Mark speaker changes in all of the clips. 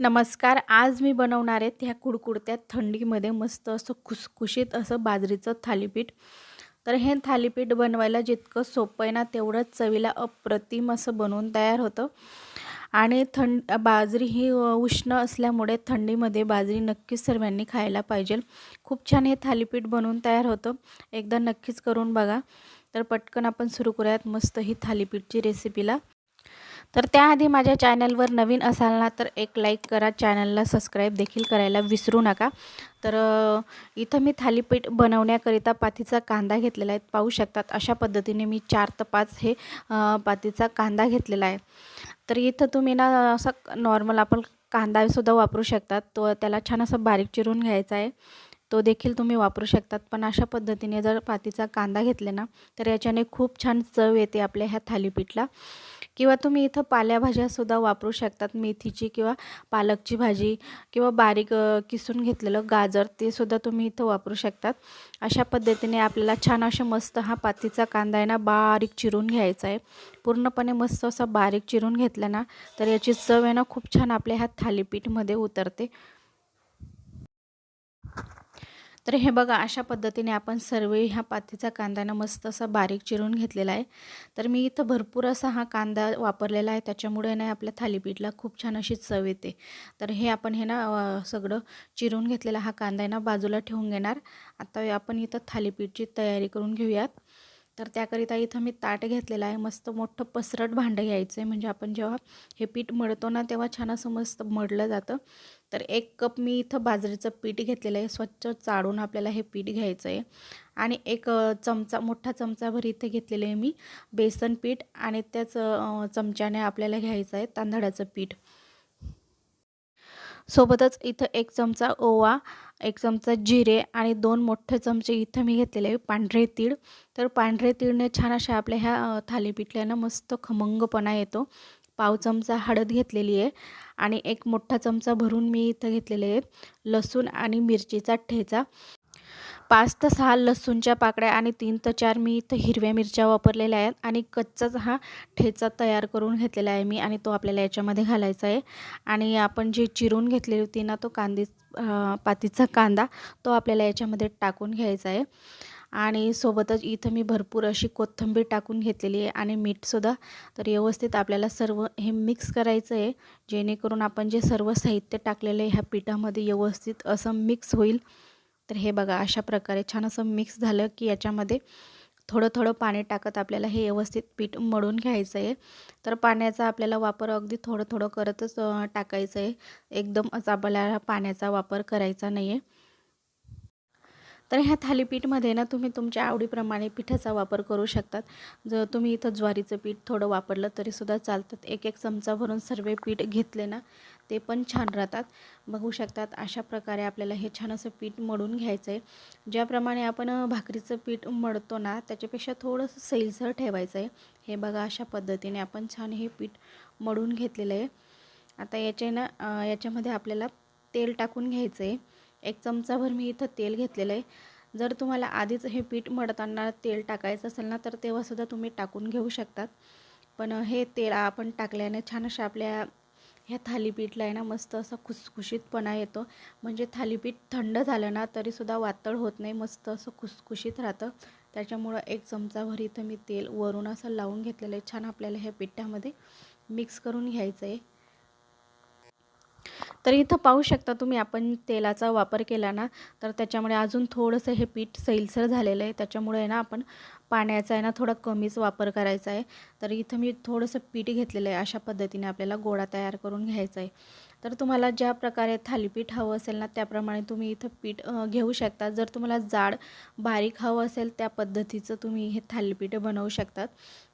Speaker 1: नमस्कार आज मी बनवणार आहे ह्या कुडकुडत्या थंडीमध्ये मस्त असं खुसखुशीत असं बाजरीचं थालीपीठ. तर हे थालीपीठ बनवायला जितकं सोपं आहे ना तेवढंच चवीला अप्रतिम असं बनवून तयार होतं. आणि थंड बाजरी ही उष्ण असल्यामुळे थंडीमध्ये बाजरी नक्कीच सर्वांनी खायला पाहिजे. खूप छान हे थालीपीठ बनवून तयार होतं. एकदा नक्कीच करून बघा. तर पटकन आपण सुरू करूयात मस्त ही थालीपीठची रेसिपीला तर त्याआधी माझ्या चॅनलवर नवीन असाल ना तर एक लाईक करा. चॅनलला सबस्क्राईब देखील करायला विसरू नका. तर इथं मी थालीपीठ बनवण्याकरिता पातीचा कांदा घेतलेला आहे. पाहू शकतात अशा पद्धतीने मी चार ते पाच हे पातीचा कांदा घेतलेला आहे. तर इथं तुम्ही ना असं नॉर्मल आपण कांदासुद्धा वापरू शकतात. तो त्याला छान असं बारीक चिरून घ्यायचा आहे. तो देखील तुम्ही वापरू शकतात. पण अशा पद्धतीने जर पातीचा कांदा घेतले ना तर याच्याने खूप छान चव येते आपल्या ह्या थालीपीठला. किंवा तुम्ही इथं पाल्याभाज्यासुद्धा वापरू शकतात. मेथीची किंवा पालकची भाजी किंवा बारीक किसून घेतलेलं गाजर ते सुद्धा तुम्ही इथं वापरू शकतात. अशा पद्धतीने आपल्याला छान असे मस्त हा पातीचा कांदा आहे ना बारीक चिरून घ्यायचा आहे. पूर्णपणे मस्त असा बारीक चिरून घेतला ना तर याची चव आहे ना खूप छान आपल्या ह्या थालीपीठमध्ये उतरते. तर हे बघा अशा पद्धतीने आपण सर्व ह्या पातीचा कांदा मस्त असा बारीक चिरून घेतलेला आहे. तर मी इथं भरपूर असा हा कांदा वापरलेला आहे. त्याच्यामुळे ना आपल्या थालीपीठला खूप छान अशी चव येते. तर हे आपण हे ना सगळं चिरून घेतलेला हा कांदा आहे ना बाजूला ठेवून घेणार. आता आपण इथं थालीपीठची तयारी करून घेऊयात. तर त्याकरिता इथं मी ताट घेतलेलं आहे. मस्त मोठं पसरट भांडं घ्यायचं आहे म्हणजे आपण जेव्हा हे पीठ मळतो ना तेव्हा छान असं मस्त मळलं जातं. तर एक कप मी इथं बाजरीचं पीठ घेतलेलं आहे. स्वच्छ चाळून आपल्याला हे पीठ घ्यायचं आहे आणि एक चमचा मोठा चमचाभर इथे घेतलेलं आहे मी बेसन पीठ आणि त्याच चमच्याने आपल्याला घ्यायचं आहे तांदळाचं पीठ. सोबतच इथं एक चमचा ओवा एक चमचा जिरे आणि दोन मोठे चमचे इथं मी घेतलेले आहे पांढरे तीळ. तर पांढरे तीळने छान अशा आपल्या ह्या थालीपीठल्यानं मस्त खमंगपणा येतो. पाव चमचा हळद घेतलेली आहे आणि एक मोठा चमचा भरून मी इथं घेतलेले आहे लसूण आणि मिरचीचा ठेचा. पाच ते सहा लसूणच्या पाकळ्या आणि तीन ते चार मी इथं हिरव्या मिरच्या वापरलेल्या आहेत आणि कच्चाच हा ठेचा तयार करून घेतलेला आहे मी आणि तो आपल्याला याच्यामध्ये घालायचा आहे. आणि आपण जी चिरून घेतलेली होती ना तो कांदी पातीचा कांदा तो आपल्याला याच्यामध्ये टाकून घ्यायचा आहे. आणि सोबतच इथं मी भरपूर अशी कोथिंबीर टाकून घेतलेली आहे आणि मीठसुद्धा तर व्यवस्थित आपल्याला सर्व हे मिक्स करायचं आहे. जेणेकरून आपण जे सर्व साहित्य टाकलेलं आहे ह्या पिठामध्ये व्यवस्थित असं मिक्स होईल. तर हे बघा अशा प्रकारे छान असं मिक्स झालं की याच्यामध्ये थोडं थोडं पाणी टाकत आपल्याला हे व्यवस्थित पीठ मळून घ्यायचं आहे तर पाण्याचा आपल्याला वापर अगदी थोडं थोडं करतच टाकायचं आहे एकदमच आपल्याला पाण्याचा वापर करायचा नाही आहे तर ह्या थालीपीठमध्ये ना तुम्ही तुमच्या आवडीप्रमाणे पिठाचा वापर करू शकतात. जर तुम्ही इथं ज्वारीचं पीठ थोडं वापरलं तरीसुद्धा चालतात एक एक चमचा भरून सर्व पीठ घेतले ना ते पण छान राहतात. बघू शकतात अशा प्रकारे आपल्याला हे छान असं पीठ मळून घ्यायचं आहे ज्याप्रमाणे आपण भाकरीचं पीठ मळतो ना त्याच्यापेक्षा थोडंसं सैलसर ठेवायचं आहे हे बघा अशा पद्धतीने आपण छान हे पीठ मळून घेतलेलं आहे. आता याचे ना याच्यामध्ये आपल्याला तेल टाकून घ्यायचं आहे एक चमचाभर मी इथं तेल घेतलेलं आहे. जर तुम्हाला आधीच हे पीठ मडताना तेल टाकायचं असेल ना तर तेव्हासुद्धा तुम्ही टाकून घेऊ शकतात. पण हे तेल आपण टाकल्याने छान अशा आपल्या ह्या थालीपीठला आहे ना मस्त असा खुसखुशीतपणा येतो. म्हणजे थालीपीठ थंड झालं ना तरीसुद्धा वातळ होत नाही मस्त असं खुसखुशीत राहतं. त्याच्यामुळं एक चमचाभर इथं मी तेल वरून असं लावून घेतलेलं आहे छान आपल्याला ह्या पिठामध्ये मिक्स करून घ्यायचं आहे. तर इथं पाहू शकता तुम्ही आपण तेलाचा वापर केला ना तर त्याच्यामुळे अजून थोडंसं हे पीठ सैलसर झालेलं आहे. त्याच्यामुळे आहे ना आपण पाण्याचा आहे ना थोडा कमीच वापर करायचा आहे. तर इथं मी थोडंसं पीठ घेतलेलं आहे. अशा पद्धतीने आपल्याला गोळा तयार करून घ्यायचा आहे. तर तुम्हाला ज्या प्रकारे थालीपीठ हवं असेल ना त्याप्रमाणे तुम्ही इथं पीठ घेऊ शकता. जर तुम्हाला जाड बारीक हवं असेल त्या पद्धतीचं तुम्ही हे थालीपीठ बनवू शकतात.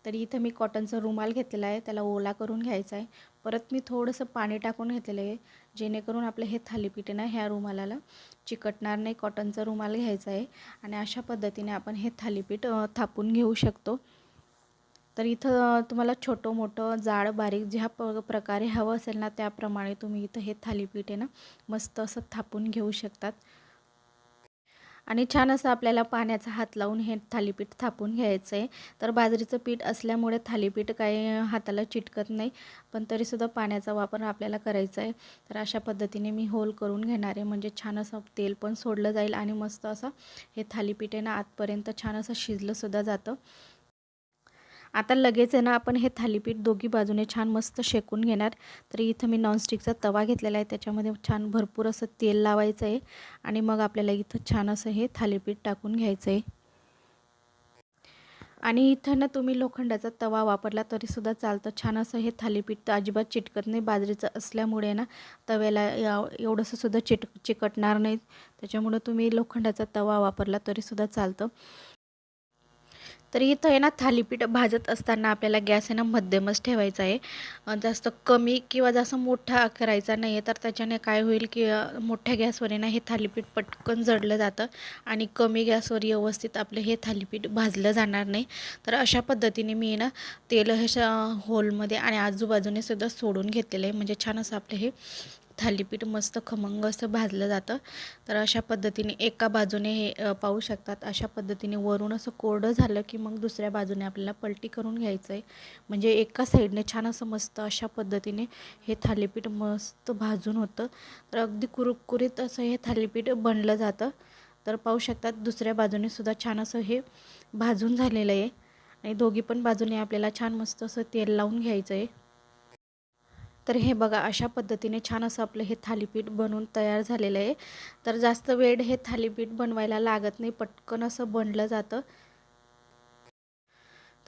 Speaker 1: तर इथं मी कॉटनचा रुमाल घेतलेला आहे त्याला ओला करून घ्यायचा आहे. परत मी थोडंसं पाणी टाकून घेतलेलं आहे जेणेकरून आपलं हे थालीपीठ ना ह्या रुमालाला चिकटणार नाही. कॉटनचा रुमाल घ्यायचा आहे आणि अशा पद्धतीने आपण हे थालीपीठ थापून घेऊ शकतो. तर इथं तुम्हाला छोटं मोठं जाड बारीक ज्या प प्रकारे हवं असेल ना त्याप्रमाणे तुम्ही इथं हे थालीपीठ आहे ना मस्त असं थापून घेऊ शकतात. आणि छान असं आपल्याला पाण्याचा हात लावून हे थालीपीठ थापून घ्यायचं आहे. तर बाजरीचं पीठ असल्यामुळे थालीपीठ काही हाताला चिटकत नाही पण तरीसुद्धा पाण्याचा वापर आपल्याला करायचा आहे. तर अशा पद्धतीने मी होल करून घेणार आहे. म्हणजे छान असं तेल पण सोडलं जाईल आणि मस्त असं हे थालीपीठ आहे ना आतपर्यंत छान असं शिजलंसुद्धा जातं. आता लगेच आहे ना आपण हे थालीपीठ दोघी बाजूने छान मस्त शेकून घेणार. तर इथं मी नॉनस्टिकचा तवा घेतलेला आहे त्याच्यामध्ये छान भरपूर असं तेल लावायचं आहे. आणि मग आपल्याला इथं छान असं हे थालीपीठ टाकून घ्यायचं आहे आणि इथं ना तुम्ही लोखंडाचा तवा वापरला तरीसुद्धा चालतं. छान असं हे थालीपीठ अजिबात चिटकत नाही. बाजरीचं असल्यामुळे ना तव्याला एवढंसं सुद्धा चिट चिकटणार नाही त्याच्यामुळं तुम्ही लोखंडाचा तवा वापरला तरीसुद्धा चालतं. तर इथं आहे ना थालीपीठ भाजत असताना आपल्याला गॅस आहे ना मध्यमच ठेवायचा आहे. जास्त कमी किंवा जास्त मोठा करायचा नाही आहे तर त्याच्याने काय होईल की मोठ्या गॅसवर आहे ना हे थालीपीठ पटकन जडलं जातं आणि कमी गॅसवर व्यवस्थित आपलं हे थालीपीठ भाजलं जाणार नाही. तर अशा पद्धतीने मी ना तेल हे होलमध्ये आणि आजूबाजूने सुद्धा सोडून घेतलेलं आहे. म्हणजे छान असं आपलं हे थालीपीठ मस्त खमंग असं भाजलं जातं. तर अशा पद्धतीने एका बाजूने हे पाहू शकतात. अशा पद्धतीने वरून असं कोरडं झालं की मग दुसऱ्या बाजूने आपल्याला पलटी करून घ्यायचं आहे म्हणजे एका साईडने छान असं मस्त अशा पद्धतीने हे थालीपीठ मस्त भाजून होतं. तर अगदी कुरकुरीत असं हे थालीपीठ बनलं जातं. तर पाहू शकतात दुसऱ्या बाजूने सुद्धा छान असं हे भाजून झालेलं आहे. आणि दोघी पण बाजूने आपल्याला छान मस्त असं तेल लावून घ्यायचं आहे तर हे बघा अशा पद्धतीने छान असं आपलं हे थालीपीठ बनवून तयार झालेलं आहे. तर जास्त वेळ हे थालीपीठ बनवायला लागत नाही पटकन असं बनलं जातं.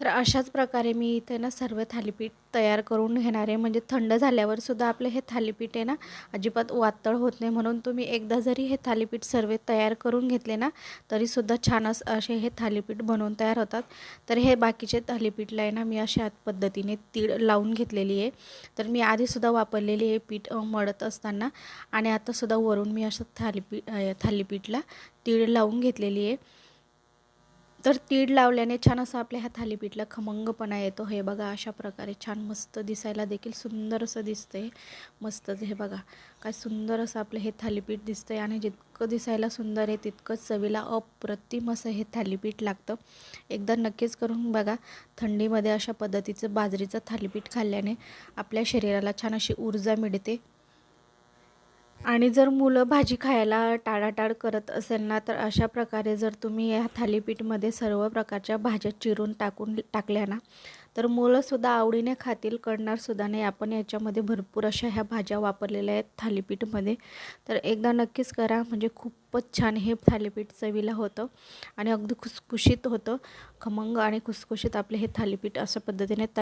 Speaker 1: तर अशाच प्रकारे मी इथे ना सर्व थालीपीठ तयार करून घेणार आहे. म्हणजे थंड झाल्यावर सुद्धा आपलं हे थालीपीठ आहे ना अजिबात वातळ होत नाही. म्हणून तुम्ही एकदा जरी हे थालीपीठ सर्व तयार करून घेतले ना तरीसुद्धा छान असे हे थालीपीठ बनवून तयार होतात. तर हे बाकीचे थालीपीठला आहे ना मी अशा पद्धतीने तीळ लावून घेतलेली आहे. तर मी आधीसुद्धा वापरलेली आहे पीठ मळत असताना आणि आतासुद्धा वरून मी असं थालीपीठ थालीपीठला तीळ लावून घेतलेली आहे. तर तीड लावल्याने छान असं आपल्या ह्या थालीपीठला खमंगपणा येतो. हे बघा अशा प्रकारे छान मस्त दिसायला देखील सुंदर असं दिसतंय. मस्त हे बघा काय सुंदर असं आपलं हे थालीपीठ दिसतंय आणि जितकं दिसायला सुंदर आहे तितकंच चवीला अप्रतिम असं हे थालीपीठ लागतं. एकदा नक्कीच करून बघा थंडीमध्ये अशा पद्धतीचं बाजरीचं थालीपीठ खाल्ल्याने आपल्या शरीराला छान अशी ऊर्जा मिळते. आणि जर मुलं भाजी खायला टाळाटाळ करत असेल ना तर अशा प्रकारे जर तुम्ही या थालीपीठमध्ये सर्व प्रकारच्या भाज्या चिरून टाकून टाकल्या ना तर मुलंसुद्धा आवडीने खातील कळणारसुद्धा नाही. आपण याच्यामध्ये भरपूर अशा ह्या भाज्या वापरलेल्या आहेत थालीपीठमध्ये. तर एकदा नक्कीच करा म्हणजे खूपच छान हे थालीपीठ चवीला होतं आणि अगदी खुसखुशीत होतं. खमंग आणि खुसखुशीत आपले हे थालीपीठ अशा पद्धतीने तयार